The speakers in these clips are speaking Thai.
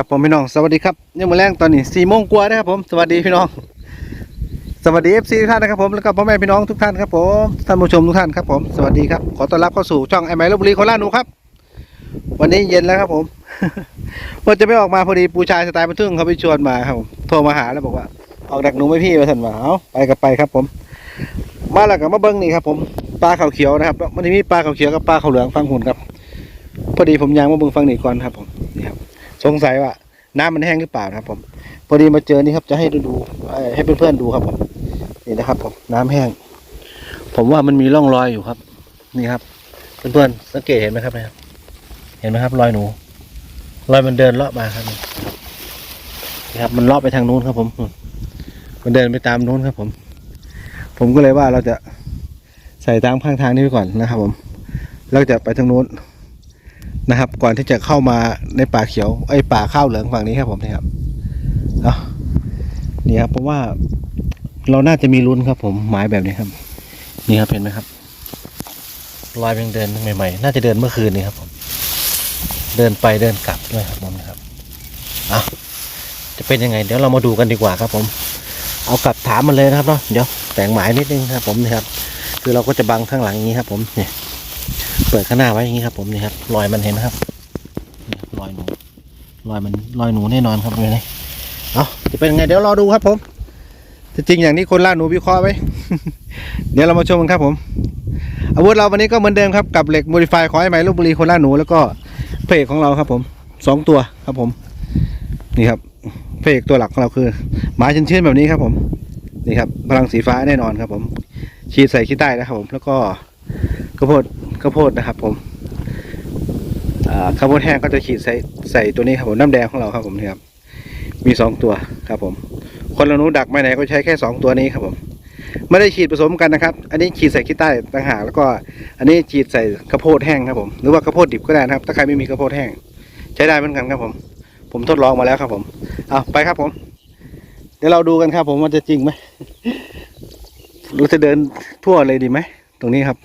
ครับผมพี่น้องสวัสดีครับยังมาแรงตอนนี้สี่โมงกว่านะครับผมสวัสดีพี่น้อง สวัสดีเอฟซีทุกท่านนะครับผมแล้วก็พ่อแม่พี่น้องทุกท่านครับผมท่านผู้ชมทุกท่านครับผมสวัสดีครับขอต้อนรับเข้าสู่ช่องไอไมลบบุรีโคราชหนูครับ วันนี้เย็นแล้วครับผมว่าจะไม่ออกมาพอดีปูชายสไตล์บันทึ่งเขาไปชวนมาครับผมโทรมาหาแล้วบอกว่าออกดักหนูไม่พี่มาสันว่าเอาไปกับไปครับผมมาแล้วก็มาเบิ้งนี่ครับผมปลาขาวเขียวนะครับมันจะมีปลาขาวเขียวกับปลาขาวเหลืองฟังหุ่นครับ พอดีผมยางมาเบิ้งฟังนี่ก่อนครับผม สงสัยว่าน้ำมันแห้งหรือเปล่านะครับ ผม พอดีมาเจอนี่ครับ จะให้ดูให้เพื่อนๆดูครับผมนี่นะครับ ผมน้ำแห้ง ผมว่ามันมีร่องรอยอยู่ครับ นี่ครับ เพื่อนๆสังเกตเห็นไหมครับเนี่ยเห็นไหมครับ รอยหนู รอยมันเดินเลาะมาครับนี่ครับ มันเลาะไปทางนู้นครับ ผม มันเดินไปตามนู้นครับ ผม ผมก็เลยว่าเราจะใส่ตามข้างทางนี้ไปก่อนนะครับ ผม แล้วจะไปทางนู้น นะครับ ก่อนที่จะเข้ามาในป่าเขียวไอ้ป่าข้าวเหลืองฝั่งนี้ครับผมนี่ครับเอานี่ครับเพราะว่าเราน่าจะมีลุ้นครับ ผมหมายแบบนี้ครับ นี่ครับเห็นไหมครับรอยยังเดินใหม่ๆ น่าจะเดินเมื่อคืนนี้ครับผม เดินไปเดินกลับด้วยครับผมนะครับเอาจะเป็นยังไง เดี๋ยวเรามาดูกันดีกว่าครับผม เอากลับถามมันเลยนะครับเนาะ เดี๋ยวแต่งหมายนิดนึงครับ ผมนี่ครับ คือเราก็จะบังข้างหลังอย่างนี้ครับ ผมเนี่ย เปิดข้างหน้าไว้อย่างนี้ครับ ผมนี่ครับรอยมันเห็นไหมครับนี่ครับรอยหนูรอยมันรอยหนูแน่นอนครับเลยนี่เอาจะเป็นไงเดี๋ยวรอดูครับผมจะจริงอย่างนี้คนล่าหนูวิเคราะห์ไว้เดี๋ยวเรามาชมกันครับผม อาวุธเราวันนี้ก็เหมือนเดิมครับกับเหล็กโมดิฟายของไอ้ไหมลูกบุรีคนล่าหนูแล้วก็เพจของเราครับ ผมสองตัวครับผม นี่ครับเพจตัวหลักของเราคือไม้ชื้นๆแบบนี้ครับผมนี่ครับพลังสีฟ้าแน่นอนครับผม ฉีดใส่ขี้ใต้นะครับผมแล้วก็ ข้าวโพดข้าวโพดนะครับ ผมข้าวโพดแห้งก็จะขีดใส่ใส่ตัวนี้ครับผมน้ำแดงของเราครับผมนี่ครับมีสองตัวครับผม คนละนูดักไม่ไหนก็ใช้แค่สองตัวนี้ครับผมไม่ได้ฉีดผสมกันนะครับ อันนี้ฉีดใส่ขี้ใต้ต่างหากแล้วก็ อันนี้ฉีดใส่ข้าวโพดแห้งครับผม หรือว่าข้าวโพดดิบก็ได้นะครับ ถ้าใครไม่มีข้าวโพดแห้ง ใช้ได้เหมือนกันครับผม ผมทดลองมาแล้วครับผม เอาไปครับผม เดี๋ยวเราดูกันครับผมว่าจะจริงไหมเราจะเดินทั่วเลยดีไหม ตรงนี้ครับ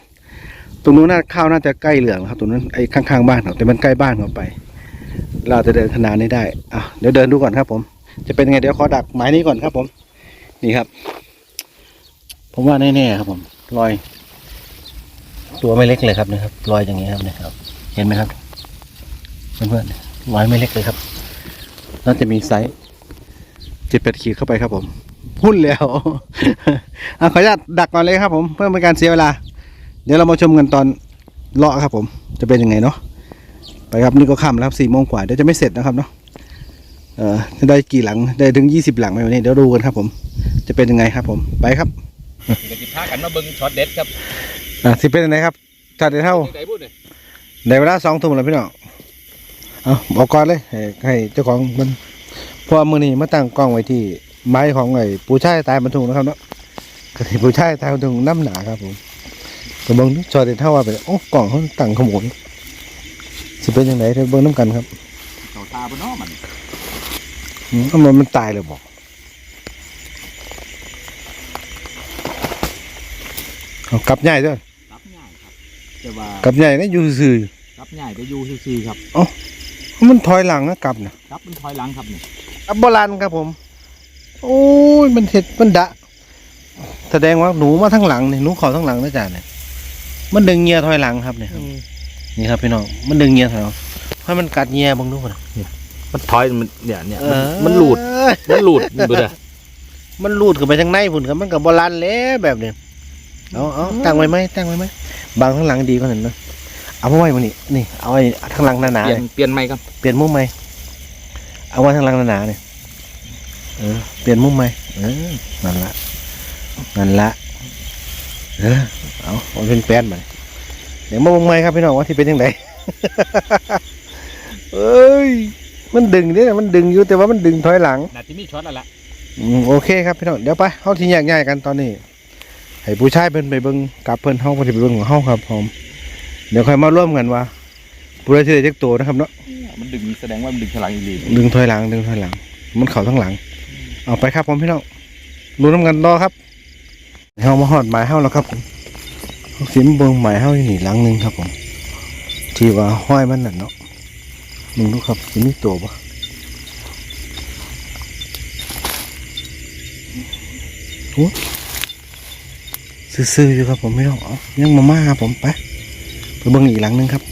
ตรงนู้นน่าข้าวน่าจะใกล้เหลืองครับตรงนั้นไอ้ข้างๆบ้านเขาแต่มันใกล้บ้านเขาไป เราจะเดินขนาดนี้ได้อะเดี๋ยวเดินดูก่อนครับผม จะเป็นไงเดี๋ยวขอดักไม้นี้ก่อนครับผม นี่ครับ ผมว่าแน่ๆครับผมรอย ตัวไม่เล็กเลยครับนะครับรอยอย่างนี้ครับนะครับ เห็นไหมครับเพื่อนๆรอยไม่เล็กเลยครับน่าจะมีไซส์เจ็ดแปดขีดเข้าไปครับผม พุ่นแล้วอะขออนุญาตดักก่อนเลยครับผมเพื่อเป็นการเสียเวลา เดี๋ยวเรามาชมกันตอนเลาะครับ ผมจะเป็นยังไงเนาะไปครับนี่ก็ค่ำแล้วครับสี่โมงกว่าเดี๋ยวจะไม่เสร็จนะครับเนาะเอ่อจะได้กี่หลังได้ถึงยี่สิบหลังไหมวันนี้เดี๋ยวดูกันครับ ผม จะเป็นยังไงครับ ผมไปครับนี่ก็สิพากันมาเบิ่งช็อตเด็ดครับอะสิเป็นยังไงครับจัดได้เท่าไหนพูดเนี่ยในเวลาสองทุ่มแล้วพี่น้องเอาบอกก่อนเลยให้ให้เจ้าของมันเพราะว่ามือนี้มาตั้งกล้องไว้ที่ไม้ของไอ้ปูช่ายตายบรรทุกนะครับเนาะก็ที่ปูช่ายตายบรรทุกน้ำหนาครับผม ก็เบิ่งดูจอเด็ดเท่าว่าไปโอ้กล่องเขาตั้งขโมยสิเป็นยังไงเดี๋ยวเบิ่งน้ำกันครับเต่าตาบนน้อมันอืมเอามันมันตายเลยบอกเอากลับใหญ่ด้วยรับง่ายครับแต่ว่ากลับใหญ่นะอยู่ซื่อรับง่ายก็อยู่ซื่อๆครับๆมันถอยหลังนะกลับนะรับมันถอยหลังครับนี่อับโบราณครับผม โอ้ยมันเห็ดมันดะ แสดงว่าหนูมาทั้งหลังเนี่ยหนูเขาทั้งหลังนะจ๊ะเนี่ย มันดึงเงียถอยหลังครับเนี่ยครับนี่ครับพี่น้องมันดึงเงียถอยหลังให้มันกัดเงียบังดูนะมันถอยมันเนี่ยเนี่ยเออมันหลุดมันหลุดมันเบื่อมันลูดขึ้นไปทางในพุ่นครับมันกับโบราณแล้วแบบเนี้ยเอาเอาตั้งไว้ไหมตั้งไว้ไหมบางข้างหลังดีกว่านั้นเนอะเอามาไว้มานี่นี่เอาไว้ข้างหลังหนาเปๆลี่ยนเนี่ยเปลี่ยนใหม่ครับเปลี่ยนมุมไหมเอาไว้ข้างหลังหนาๆเนี่ยเออเปลี่ยนมุมไหมเออนั่นละนั่นละเออ เอาเอาเป็นแป้นไปเดี๋ยวมามุมไหมครับพี่น้องว่าที่เป็นยังไงเอ้ย มันดึงเนี่ยมันดึงอยู่แต่ว่ามันดึงถอยหลังน่าจะมีช็อตแล้วล่ะอืมโอเคครับพี่น้องเดี๋ยวไปเข้าที่แยกย้ายกันตอนนี้ให้ผู้ชายเพิ่นไปเบิ่งกับเพิ่นเฮาเพิ่นสิไปเบิ่งของเฮาครับผมเดี๋ยวค่อยมาร่วมกันว่าผู้ใดสิได้จักตัวนะครับเนาะมันดึงแสดงว่ามันดึงพลังอีหลีดึงถอยหลังดึงถอยหลัง มันเข้าทั้งหลัง เอาไปครับผมพี่น้องรู้น้ำกันต่อครับเฮามาฮอดหมายเฮาแล้วครับผมเฮา สิมเบิงใหม่เฮาอยู่นี่หลังนึงครับผมที่ว่าห้อยมันนั่นเนาะมึงดูครับสิมีตัวบ่โอ้ซื่อๆอยู่ครับผมไม่ต้องอยังมาม่าครับผมไปไปเบิ้งอีกหลังนึงครับ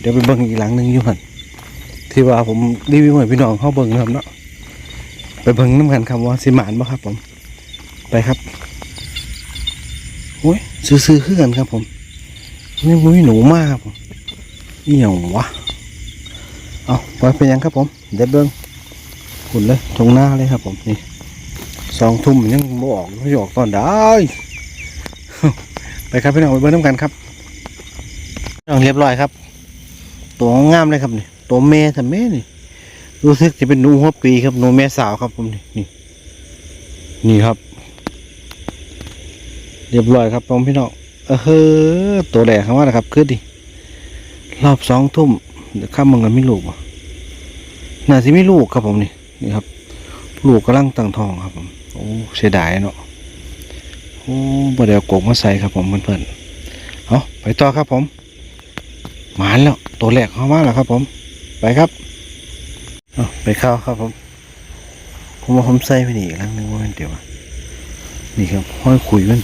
เดี๋ยวไปเบิ้งอีกหลังนึงอยู่หันที่ว่าผมรีวิวให้พี่น้องเข้าเบิ้งนะครับเนาะไปเบิ้งน้ำกันครับว่าสิหมานบ่ครับผมไปครับโอ้ย ซื่อๆคือกันครับผมนี่มุ้ยหนูมากครับผมนี่ยังวะเอาไปเป็นยังครับผมเดี๋ยวเบิ่งขุนเลยตรงหน้าเลยครับผมนี่สองทุ่มยังบ่ออกไม่ออกตอนได้ไปครับพี่น้องไปเบิ่งน้ำกันครับน้องเรียบร้อยครับ ตัวงามเลยครับนี่ตัวเมย์แต่เมย์นี่รู้สึกจะเป็นหนูหัวปีครับหนูแม่สาวครับผมนี่นี่นี่ครับ เรียบร้อยครับผมพี่น้องเออเฮ้อตัวแดงคำว่านะครับขึ้นดิรอบสองทุ่มเดี๋ยวข้ามมึงกันไม่ลูกว่ะน่าสิไม่ลูกครับผมนี่นี่ครับ ลูกกำลังตั้งทองครับผมโอ้เสียดายเนาะโอ้บ่ได้เอากกมาใส่ครับผมเพื่อนๆเอาไปต่อครับผมหมานแล้วตัวแรกเข้ามาแล้วครับ ผม ไปครับเอาไปเข้าครับผมผมว่าผมใส่ไปนี่อีกครั้งหนึงว่ามันเดี๋ยวอะนี่ครับห้อยขุยมัน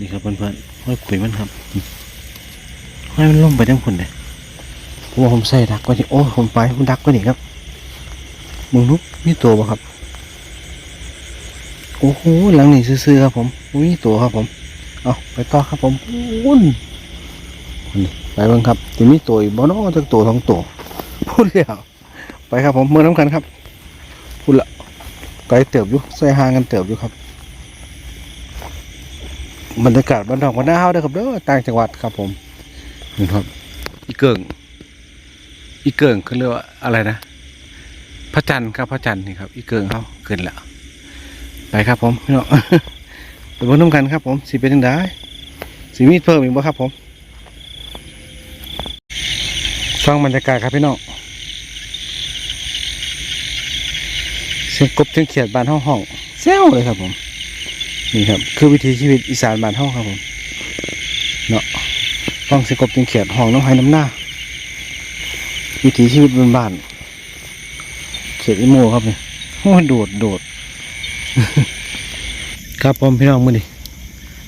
นี่ครับเพื่อนๆห้อยขุยมันครับนี่ห้อยมันล่มไปทั้งคนเลยผมว่าผมใส่ดักกว่าที่โอ้ผมไปผมดักกว่านี่ครับมึงนุ๊กมีตัวปะครับ โอ้โหหลังนี่ซื่อๆครับผมมีตัวครับผม เอาไปต่อครับผมวุ่นไปบ้างครับจะมีตัวอีกบ่นาะจักตัวสองตัวพูดแล้วไปครับผมเมื่อน้ำกันครับพูดละไกลเติบอยู่ใส่ห่างกันเติบอยู่ครับ บรรยากาศบ้านนอกบ้านนาเฮาเด้ครับเด้อต่างจังหวัดครับผมนี่ครับ อีเกิงอีเกิงเขาเรียกว่าอะไรนะพระจันทร์ครับพระจันทร์นี่ครับ อีเกิงเขาเกินแล้วไปครับผมพี่น้องไปบิ่งน้ำกันครับผมสิเป็นยังไงสิมีดเพิ่มอีกบ่ครับผมฟังบรรยากาศครับพี่น้องเสียงกบเสียงเขียดบานห้องห้องๆแซวเลยครับผม นี่ครับ คือวิถีชีวิตอีสานบ้านเฮาครับผมเนาะฟังเสกบเสียงเขียดห้องน้ำไห้น้ำหน้า วิถีชีวิตบนบ้านเขียดอีโมครับเนี่ยโอ้โดดโดด ครับผมพี่น้องมือนี่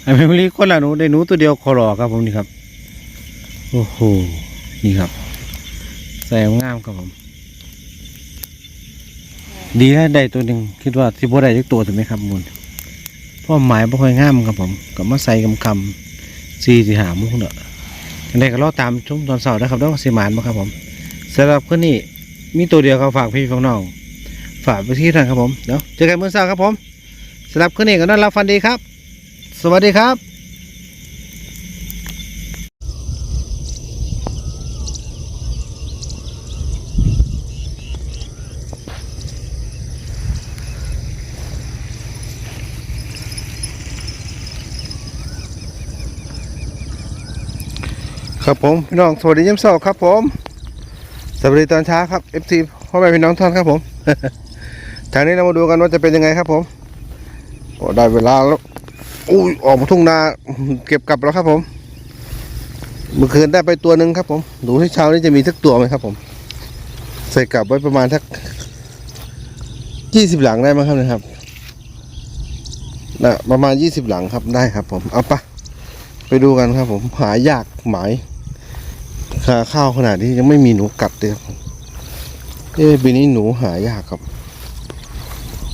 ไอ้แมมลี่คนละหนูได้หนูตัวเดียวคอรอครับผมนี่ครับ โอ้โหนี่ครับใส่งามครับผม ดีแล้วได้ตัวหนึ่งคิดว่าที่บ่ได้ทุกตัวถูกไหมครับมูล พราะหมายบ่ค่อยงามครับผมกับมาใส่กำคำสี่สี่หามุกเนอะยังไงก็รอตามชมตอนเสาร์นะครับแล้วสีหมานมาครับผมสำหรับคืนนี้มีตัวเดียวครับฝากพี่ของน้องฝากไปที่นั่นครับผมเดี๋ยวเจอกันเมื่อเช้าครับผมสำหรับคืนนี้ก็นอนรับฟันดีครับ สวัสดีครับ ครับผมพี่น้องสวัสดียามเช้าครับผมสวัสดีตอนเช้าครับ FC พ่อแม่พี่น้องท่านครับผมทางนี้เรามาดูกันว่าจะเป็นยังไงครับผมโอ้ได้เวลาแล้วอุ้ยออกมาทุ่งนาเก็บกลับแล้วครับผม เมื่อคืนได้ไปตัวหนึ่งครับผมดูที่เช้านี้จะมีสักตัวไหมครับผม ใส่กลับไว้ประมาณสักยี่สิบหลังได้ไหมครับเนะครับนะประมาณยี่สิบหลังครับได้ครับผมเอาปะไปดูกันครับผมหายากหมาย ขาข้าวขนาดนี้ยังไม่มีหนูกัดเลยครับผมเอ้ปีนี้หนูหายากครับ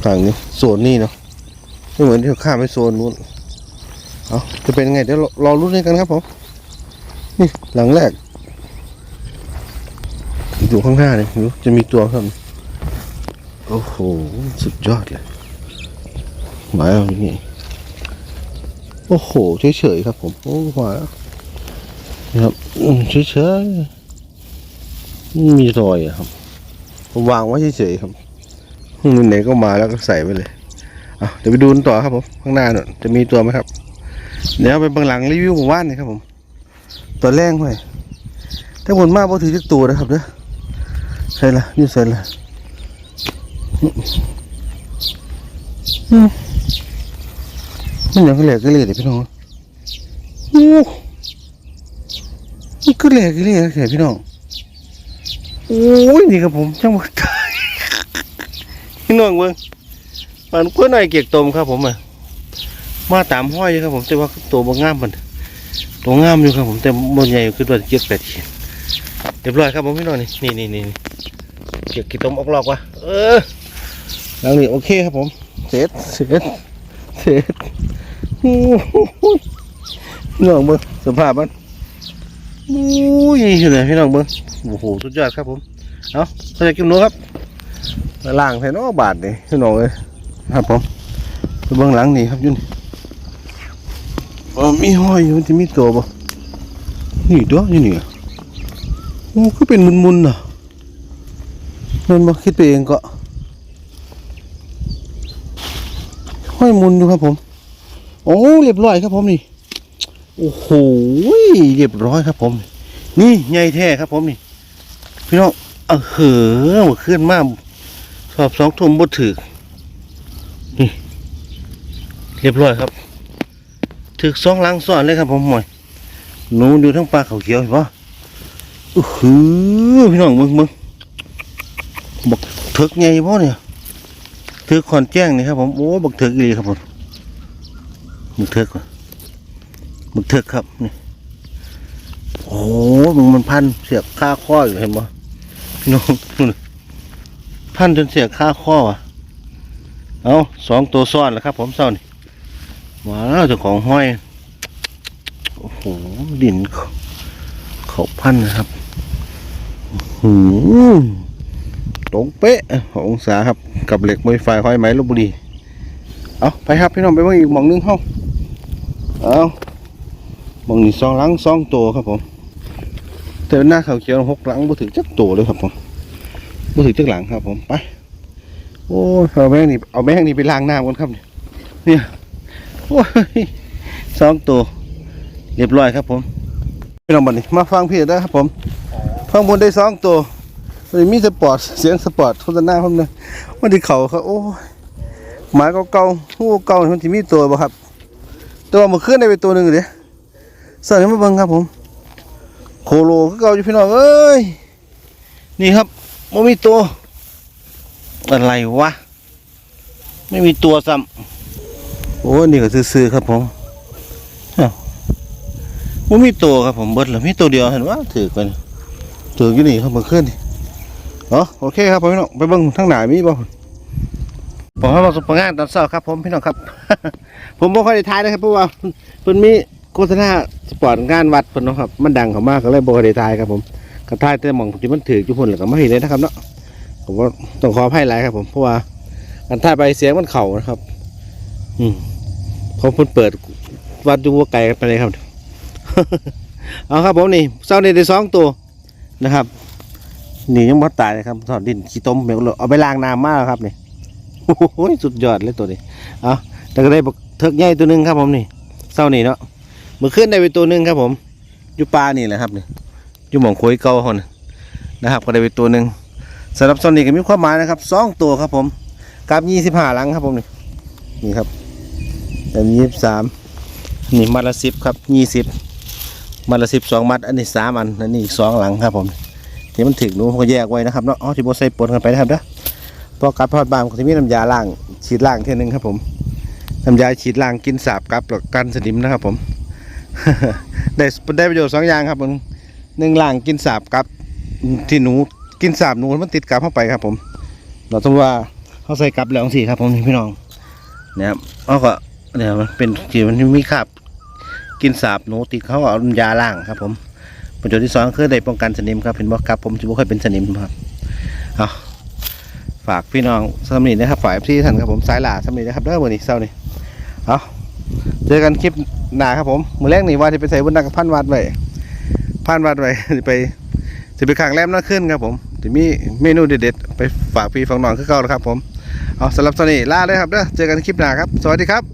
ทางนี้โซนนี้เนาะไม่เหมือนที่ข้ามไปโซนนู้นเอาจะเป็นไงเดี๋ยวรอรุ่นนี้กันครับผมนี่หลังแรกอยู่ข้างหน้าเนี่ยดูจะมีตัวครับโอ้โหสุดยอดเลยหมายเอาอย่างนี้โอ้โหเฉยๆครับผมโอ้หมาย ครับเฉยๆมีรอยอะครับวางไว้เฉยๆครับมันไหนก็มาแล้วก็ใส่ไปเลยอะเดี๋ยวไปดูต่อครับผมข้างหน้าหน่อยจะมีตัวไหมครับ เดี๋ยวไปบางหลังรีวิวหมู่บ้านหนะครับผมตัวแรงไปถ้าผลมากพอถือจักตัวนะครับเด้อใช่ละนี่ใส่ละมันยังก็เหลือก็เหลือเดี๋ยวพี่น้องโอ้ นก็เหลือก็เลือเดี๋ยพี่น้องโอ้ยนี่ครับผมจังหวะพี่น้องเบิ่งมันกล้วยหน่อยเกียกตมครับผมอะมาตามห้อยครับผมแต่ว่าตัวบางงามมันตัวงามอยู่ครับผมแต่บนใหญ่คือตัวเกียกแปดขีดเรียบร้อยครับผมพี่น้องนี่นี่นี่นี่เกียกกี่ตมออกลอกวะเออหลังนี้โอเคครับผมเสร็จเสร็จเสร็จโอ้โหพี่น้องเบิ้งสภาพมัน อ้ยอยู่ไหนพี่น้องเบิ้งโอ้โหสุดยอดครับผมเอาเราจะกินหนูครับล่างแทนอบาทนี่พี่น้องเลยครับผมไปเบื้องหลังนี่ครับยุ่นเออมีห้อยอยู่มันจะมีตัวบ่นี่ตัวนี่นี่อะโอ้ก็เป็นมุนๆน่ะมันมาคิดไปเองก็ห้อยมุนอยู่ครับผม โอ้เรียบร้อยครับผมนี่ โอ้โหเรียบร้อยครับผม นี่ใหญ่แท้ครับผมนี่ พี่น้องเออเหอขึ้นมากสอบสองทุ่มบ่ถือนี่ เรียบร้อยครับถือสองลังซ้อนเลยครับผมหมอยหนูดูทั้งปลาเขาเขียวเห็นปะอือหือพี่น้องมึงมึงบักเถิกใหญ่บ่เนี่ยถือขอนแจ้งนี่ครับผมโอ้บักเถิกอีครับผมบักเถิกว่ะ บักเถิกครับนี่โอ้มึงมันพันเสียบค่าข้ออยู่เห็นปะน้องนู่นพันจนเสียค่าข้อว่ะเอาสองตัวซ้อนแล้วครับ ผมเศร้านี่ว้วเจ้าของห้อยโอ้โหดินเขาพันนะครับหืมตรงเป๊ะองศาครับกับเหล็กมวยไฟห้อยไหมลบบุรีเอาไปครับพี่น้องไปบิ่งอีกหมองหนึงเข้าเอา มองนี้สองหลังสองตัวครับผม แต่หน้าเขาเขียวหกหลังบ่ถึงจักตัวเลยครับผมมาถึงจักหลังครับผมไปโอ้เอาแม่งนี่เอาแม่งนี่ไปล้างน้ำกันครับเนี่ยเนี่ยโอ้ยสองตัวเรียบร้อยครับผมพี่น้องบัดนี้มาฟังพี่ได้ครับผมฟังบนได้สองตัวมันมีสปอร์ตเสียงสปอร์ตโฆษณาผมเลยมันที่เขาครับโอ้ยหมาเก่าๆหูเก่ามันที่มีตัวบ่ครับ ตัวมาขึ้นได้ไปตัวหนึ่งเดี๋ย วใส่มาเบิงครับผม โคโลคือเก่าอยู่พี่น้องเอ้ย นี่ครับไม่มีตัว อะไรวะ ไม่มีตัวซ้ำโอ้นี่ก็ซื่อๆครับผมอ้าวไม่มีตัวครับผมเบิดเหรอมีตัวเดียวเห็นว่าถือกันถืออยู่นี่ครับเมื่อคืนนี่อ๋อโอเคครับพี่น้องไปเบิงทางไหนมีบ่ผมให้มาสุปงานตอนเช้าครับผมพี่น้องครับ ผมบ่ค่อยได้ทายนะครับเพราะว่าเพิ่นมี โฆษณาสปอร์ตงานวัดเพิ่นเนาะครับมันดังเขามากก็เลยบ่ค่อยได้ทายครับผมกระทายแต่หมองที่มันถือจุพุ่นแล้วก็ไม่เห็นเลยนะครับเนาะผมว่าต้องขออภัยหลายครับผมเพราะว่าการถ่ายไปเสียงมันเข่านะครับ อืมเขาเพิ่นเปิดวัดอยู่ว่าไกลกันไปเลยครับ เอาครับผมนี่เศร้านี่ได้สองตัวนะครับนี่ยังบ่ตายเลยครับถอดดินขี้ต้มเหมวเลยเอาไปล้างน้ำมาแล้วครับนี่โอ้โหสุดยอดเลยตัวนี้เอาแต่ก็ได้บักเถิกใหญ่ตัวหนึงครับผมนี่เศร้านี่เนาะ มื่อคืนได้ไปตัวหนึงครับผมอยู่ปลานี่แหละครับนี่อยู่หมองคุยเกาคนนะครับ ก็ได้ไปตัวหนึ่งสำหรับซอนนี่ก็มีความหมายนะครับสองตัวครับผมกับยี่สิบห้าหลังครับผมนี่นี่ครับอันยี่สิบสามนี่มัดละสิบครับยี่สิบมัดละสิบสองมัด อันนี้สามอันอันนี้อีกสองหลังครับผมที่มันถึงหนูผมก็แยกไว้นะครับเนาะอ๋อที่โบใส่ปนกันไปนะครับเด้อพอกับพอดบางก็จะมีน้ำยาล้างฉีดล้างเท่านึงครับผมน้ำยาฉีดล้างกินสาบกับกันสนิมนะครับผม ได้ได้ประโยชน์สองอย่างครับผมหนึ่งล่างกินสาบกับที่หนูกินสาบหนูมันติดกับเข้าไปครับ ผม เราต้องว่าเขาใส่กับแล้วสิครับ ผมพี่น้องเนี่ยครับเอาก็เนี่ยมันเป็นที่มันมีคราบกินสาบหนูติดเขาเอายาล่างครับ ผมประโยชน์ที่สองคือได้ป้องกันสนิมครับเห็นบอกครับผมจะไม่ค่อยเป็นสนิมครับเอาฝากพี่น้องสำนีนะครับ ฝ่ายพี่ท่านครับผมสายหลาสำนีนะครับเด้อวันนี้เศร้านี่ เจอกันคลิปหนาครับผมมือแรกนี่ว่าจะไปใส่บนนักพันวัดไว้พันวัดไปจะไปจะไปขังแรมน่าขึ้นครับผมจะมีเมนูเด็ดๆไปฝากพี่ฝังนอนขึ้นเก่าแล้วครับผมเอาสำหรับตอนนี้ลาเลยครับเด้อเจอกันคลิปหนาครับ สวัสดีครับ